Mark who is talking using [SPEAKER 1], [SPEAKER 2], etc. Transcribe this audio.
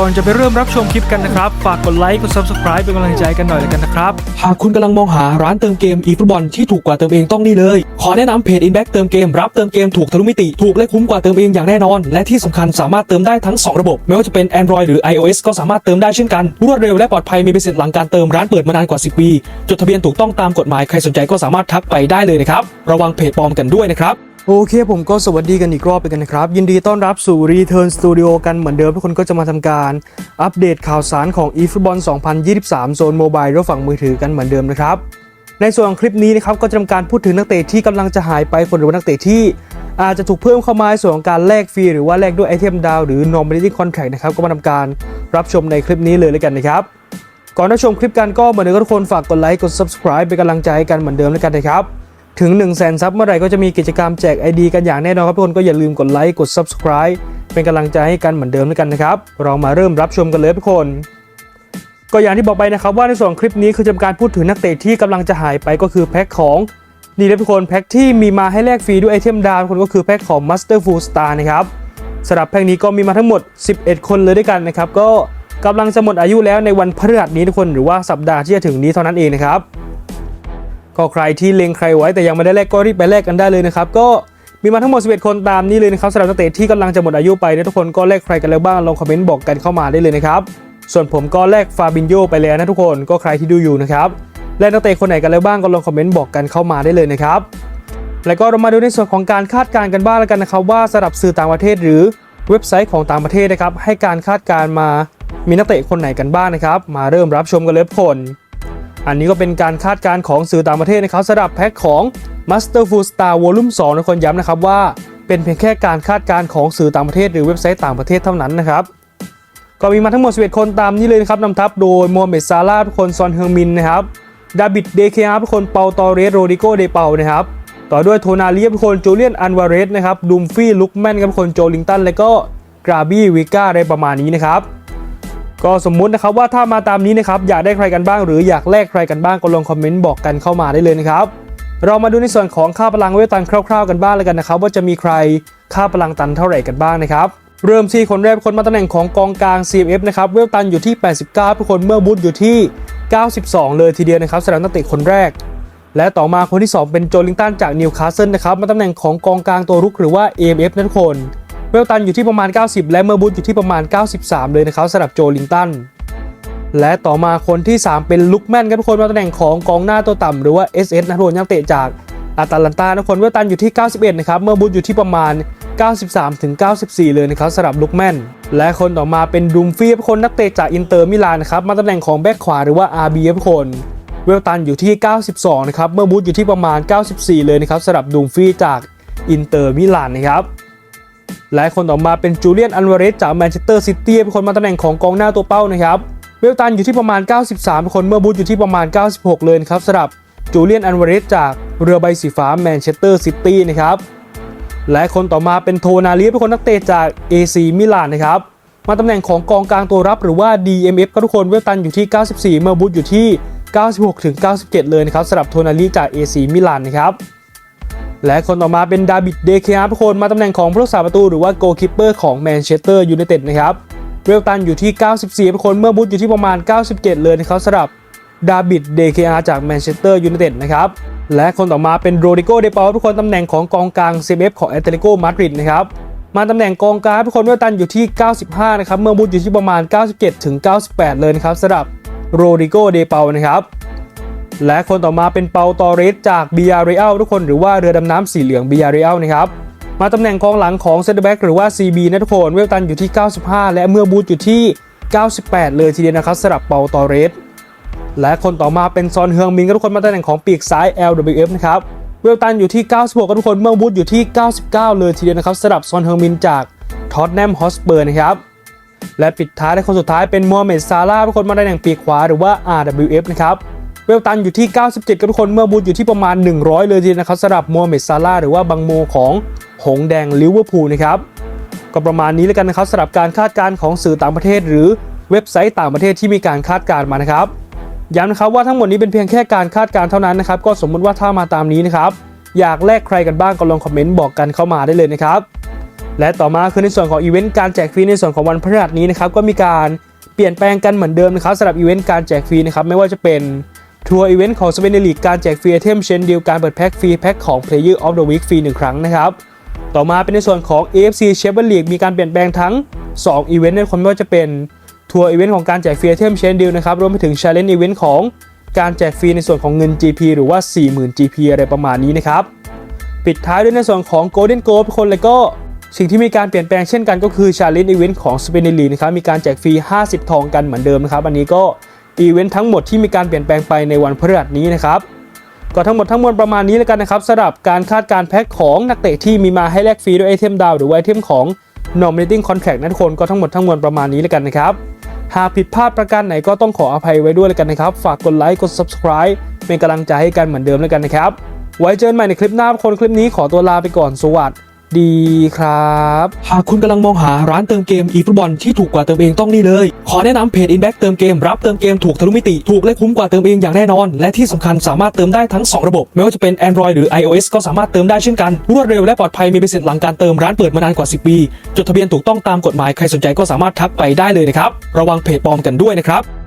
[SPEAKER 1] ก่อนจะไปเริ่มรับชมคลิปกันนะครับ ฝากกดไลค์กด subscribe เป็นกำลังใจกันหน่อยแล้วกันนะครับ
[SPEAKER 2] หากคุณกำลังมองหาร้านเติมเกม eFootball ที่ถูกกว่าเติมเองต้องนี่เลย ขอแนะนำเพจ Inback เติมเกมรับเติมเกมถูกทะลุมิติ ถูกและคุ้มกว่าเติมเองอย่างแน่นอน และที่สำคัญสามารถเติมได้ทั้ง 2 ระบบ ไม่ว่าจะเป็น Android หรือ iOS ก็สามารถเติมได้เช่นกันรวดเร็วและปลอดภัยมีใบเสร็จหลังการเติมร้านเปิดมานานกว่า 10 ปี จดทะเบียนถูกต้องตามกฎหมายใครสนใจก็สามารถทักไปได้เลยนะครับระวังเพจปลอมกันด้วยนะครับ
[SPEAKER 1] โอเคผมก็สวัสดีกันอีกรอบไปกันนะครับ ยินดีต้อนรับสู่ Return Studio กันเหมือนเดิมทุกคนก็จะมาทำการ อัปเดตข่าวสารของ eFootball 2023 โซนโมบายและฝั่งมือถือกันเหมือนเดิมนะครับ ในส่วนของคลิปนี้นะครับก็จะทำการพูดถึงนักเตะที่กำลังจะหายไปคนหรือว่านักเตะที่ อาจจะถูกเพิ่มเข้ามาในส่วนของการแลกฟรีหรือว่าแลกด้วยไอเทมดาวหรือ Nominating Contract นะครับก็มาทำการรับชมในคลิปนี้เลยแล้วกันนะครับก่อนรับชมคลิปกันก็เหมือนเดิมทุกคนฝากกดไลค์กด subscribe เป็นกำลังใจกันเหมือนเดิมแล้วกันนะครับ ถึง 1 0 0 0 0แสนซับเมื่อไหร่ก็จะมีกิจกรรมแจก ID กันอย่างแน่นอนครับทุกคนก็อย่าลืมกดไลค์กด subscribe เป็นกำลังใจให้กันเหมือนเดิมแล้วยกันนะครับ เรามาเริ่มรับชมกันเลยทุกคนก็อย่างที่บอกไปนะครับว่าในส่วนคลิปนี้คือจะเป็นการพูดถึงนักเตะที่กำลังจะหายไปก็คือแพ็คของนี่นะทุกคนแพ็คที่มีมาให้แลกฟรีด้วยไอเทมดาวทุกคนก็คือแพ็คของ Master Full Star นะครับสำหรับแพ็คนี้ก็มีมาทั้งหมด 11 คนเลยด้วยกันนะครับก็กำลังจะหมดอายุแล้วในวันพฤหัสนี้ทุกคนหรือว่าสัปดาห์ที่จะถึงนี้เท่านั้นเองนะครับ ก็ใครที่เล็งใครไว้แต่ยังไม่ได้แลกก็รีบไปแลกกันได้เลยนะครับ ก็มีมาทั้งหมด 11 คนตามนี้เลยนะครับสำหรับนักเตะที่กำลังจะหมดอายุไปเนี่ยทุกคนก็แลกใครกันแล้วบ้างลองคอมเมนต์บอกกันเข้ามาได้เลยนะครับ ส่วนผมก็แลกฟาบินโยไปแล้วนะทุกคนก็ใครที่ดูอยู่นะครับแลกนักเตะคนไหนกันแล้วบ้างก็ลองคอมเมนต์บอกกันเข้ามาได้เลยนะครับแล้วก็เรามาดูในส่วนของการคาดการณ์กันบ้างแล้วกันนะครับว่าสำหรับสื่อต่างประเทศหรือเว็บไซต์ของต่างประเทศนะครับให้การคาดการณ์มามีนักเตะคนไหนกันบ้างนะครับ มาเริ่มรับชมกันเลยทุกคน อันนี้ก็เป็นการคาดการณ์ของสื่อต่างประเทศนะครับสำหรับแพ็คของ Master Full Star Volume 2นะคนย้ำนะครับว่าเป็นเพียงแค่การคาดการณ์ของสื่อต่างประเทศหรือเว็บไซต์ต่างประเทศเท่านั้นนะครับก็มีมาทั้งหมด 11 คนตามนี้เลยนะครับนำทัพโดยโมฮัมเหม็ดซาลาห์ทุกคนซอนเฮงมินนะครับดาบิดเดเคอาทุกคนเปาตอเรสโรดิโกเดเปานะครับต่อด้วยโทนาเลียทุกคนจูเลียนอันวาเรสนะครับดุมฟี่ลุกแมนครับคนโจลิงตันและก็กราบี้วิก้าอะไรประมาณนี้นะครับ ก็สมมุตินะครับว่าถ้ามาตามนี้นะครับอยากได้ใครกันบ้าง หรืออยากแลกใครกันบ้างก็ลงคอมเมนต์บอกกันเข้ามาได้เลยนะครับเรามาดูในส่วนของค่าพลังเวทตันคร่าวๆกันบ้างเลยกันนะครับ ว่าจะมีใครค่าพลังตันเท่าไหร่กันบ้างนะครับเริ่มที่คนแรกคนมาตำแหน่งของกองกลาง CMF นะครับเวลตันอยู่ที่ 89เป็นคนเมื่อบูธอยู่ที่ 92 เลยทีเดียวนะครับสำหรับนักเตะคนแรก และต่อมาคนที่ 2 เป็นโจลิงตันจากนิวคาสเซิลนะครับมาตำแหน่งของกองกลางตัวรุกหรือว่า AMF นะทุกคน เวลตันอยู่ที่ประมาณ 90 และเมอร์บูธอยู่ที่ประมาณ 93 เลยนะครับสำหรับโจลิงตันและต่อมาคนที่ 3 เป็นลุกแมนครับทุกคนมาตำแหน่งของกองหน้าตัวต่ำหรือว่า SS นะทุกคนนักเตะจากอาตาลันตาทุกคนเวลตันอยู่ที่ 91 นะครับเมอร์บูธอยู่ที่ประมาณ 93 ถึง 94 เลยนะครับสำหรับลุกแมนและคนต่อมาเป็นดูมฟี่ทุกคนนักเตะจากอินเตอร์มิลานนะครับมาตำแหน่งของแบ็คขวาหรือว่า RB ทุกคนเวลตันอยู่ที่ 92 นะครับ เมื่อบูธอยู่ที่ประมาณ 94 เลยนะครับสำหรับดูมฟี่จากอินเตอร์มิลานนะครับ และคนต่อมาเป็นจูเลียนอันวาเรสจากแมนเชสเตอร์ซิตี้เป็นคนมาตำแหน่งของกองหน้าตัวเป้านะครับเวลตันอยู่ที่ประมาณ 93 คนเมื่อบูธอยู่ที่ประมาณ 96 เลยครับสำหรับจูเลียนอันวาเรสจากเรือใบสีฟ้าแมนเชสเตอร์ซิตี้นะครับและคนต่อมาเป็นโทนาลีเป็นคนนักเตะจาก AC มิลานนะครับมาตำแหน่งของกองกลางตัวรับหรือว่า DMF ก็ทุกคนเวลตันอยู่ที่ 94 เมื่อบูธอยู่ที่ 96ถึง97 เลยนะครับสำหรับโทนาลีจาก AC มิลานนะครับ และคนต่อมาเป็นดาบิดเดเคอาทุกคนมาตำแหน่งของผู้รักษาประตูหรือว่าโกลคิปเปอร์ของแมนเชสเตอร์ยูไนเต็ดนะครับเวลตันอยู่ที่ 94เป็นคนเมื่อบูธอยู่ที่ประมาณ 97 เลยนะครับสำหรับดาบิดเดเคอาจากแมนเชสเตอร์ยูไนเต็ดนะครับและคนต่อมาเป็นโรดิโกเดเปาทุกคนตำแหน่งของกองกลาง CMF ของแอตเลติโกมาดริดนะครับมาตำแหน่งกองกลางทุกคนเวลตันอยู่ที่ 95 นะครับเมื่อบูธอยู่ที่ประมาณ 97 ถึง 98 เลยนะครับสำหรับโรดิโกเดเปานะครับ และคนต่อมาเป็นเปาตอเรสจากบียาเรอัลทุกคนหรือว่าเรือดำน้ำสีเหลืองบียาเรอัลนะครับมาตำแหน่งกองหลังของเซนเตอร์แบ็กหรือว่า CB นะทุกคนเวลตันอยู่ที่ 95 และเมื่อบูธอยู่ที่ 98 เลยทีเดียวนะครับสำหรับเปาตอเรสและคนต่อมาเป็นซอนเฮืองมินก็ทุกคนมาตำแหน่งของปีกซ้าย LWF นะครับเวลตันอยู่ที่ 96ก็ทุกคนเมื่อบูธอยู่ที่ 99 เลยทีเดียวนะครับสำหรับซอนเฮืองมินจากท็อตแนมฮอสเปอร์นะครับและปิดท้ายในคนสุดท้ายเป็นโมฮัมเหม็ดซาลาทุกคนมาตำแหน่งปีกขวาหรือว่า RWF นะครับ เวลตันอยู่ที่ 97กับทุกคนเมื่อบูธอยู่ที่ประมาณ 100 เลยทีเดียวนะครับสำหรับโมฮัมเหม็ดซาลาหรือว่าบังโมของหงแดงลิเวอร์พูลนะครับก็ประมาณนี้แล้วกันนะครับสำหรับการคาดการณ์ของสื่อต่างประเทศ หรือเว็บไซต์ต่างประเทศที่มีการคาดการณ์มานะครับย้ำนะครับว่าทั้งหมดนี้เป็นเพียงแค่การคาดการณ์เท่านั้นนะครับก็สมมุติว่าถ้ามาตามนี้นะครับอยากแลกใครกันบ้างก็ลองคอมเมนต์บอกกันเข้ามาได้เลยนะครับและต่อมาคือในส่วนของอีเวนต์การแจกฟรีในส่วนของวันพฤหัสนี้นะครับก็มีการเปลี่ยนแปลงกันเหมือนเดิมนะครับสำหรับอีเวนต์การแจกฟรีนะครับไม่ว่าจะเป็น ทัวร์อีเวนต์ของสเปนลีกการแจกฟรีไอเทมเชนดีลการเปิดแพ็คฟรีแพ็คของ Player of the Week ฟรีหนึ่งครั้งนะครับ ต่อมาเป็นในส่วนของ AFC Champions League มีการเปลี่ยนแปลงทั้ง 2 อีเวนต์ในคนไม่ว่าจะเป็นทัวร์อีเวนต์ของการแจกฟรีไอเทมเชนดีลนะครับรวมไปถึง Challenge Event ของการแจกฟรีในส่วนของเงิน GP หรือว่า 40,000 GP อะไรประมาณนี้นะครับปิดท้ายด้วยในส่วนของ Golden Goal คนเลยก็สิ่งที่มีการเปลี่ยนแปลงเช่นกันก็คือ Challenge Event ของ s p e n ลีนะครับมีการแจกฟรี 50 ทองกันเหมือนเดิมนะครับ อันนี้ก็ อีเวนต์ทั้งหมดที่มีการเปลี่ยนแปลงไปในวันพฤหัสนี้นะครับก็ทั้งหมดทั้งมวลประมาณนี้แล้วกันนะครับสำหรับการคาดการแพ็คของนักเตะที่มีมาให้แลกฟรีด้วยไอเทมดาวหรือไอเทมของ Nominating Contract นะทุกคนก็ทั้งหมดทั้งมวลประมาณนี้แล้วกันนะครับ หากผิดพลาดประการไหนก็ต้องขออภัยไว้ด้วยแล้วกันนะครับ ฝากกดไลค์กด subscribe เป็นกำลังใจให้กันเหมือนเดิมแล้วกันนะครับ ไว้เจอกันใหม่ในคลิปหน้าคนคลิปนี้ขอตัวลาไปก่อนสวัสดี ดีครับ
[SPEAKER 2] หากคุณกำลังมองหาร้านเติมเกม eFootball ที่ถูกกว่าเติมเองต้องนี่เลย ขอแนะนำเพจ Inback เติมเกมรับเติมเกมถูกทะลุมิติ ถูกและคุ้มกว่าเติมเองอย่างแน่นอน และที่สำคัญสามารถเติมได้ทั้ง 2 ระบบ ไม่ว่าจะเป็น Android หรือ iOS ก็สามารถเติมได้เช่นกัน รวดเร็วและปลอดภัยมีใบเสร็จหลังการเติมร้านเปิดมานานกว่า 10 ปี จดทะเบียนถูกต้องตามกฎหมายใครสนใจก็สามารถทักไปได้เลยนะครับระวังเพจปลอมกันด้วยนะครับ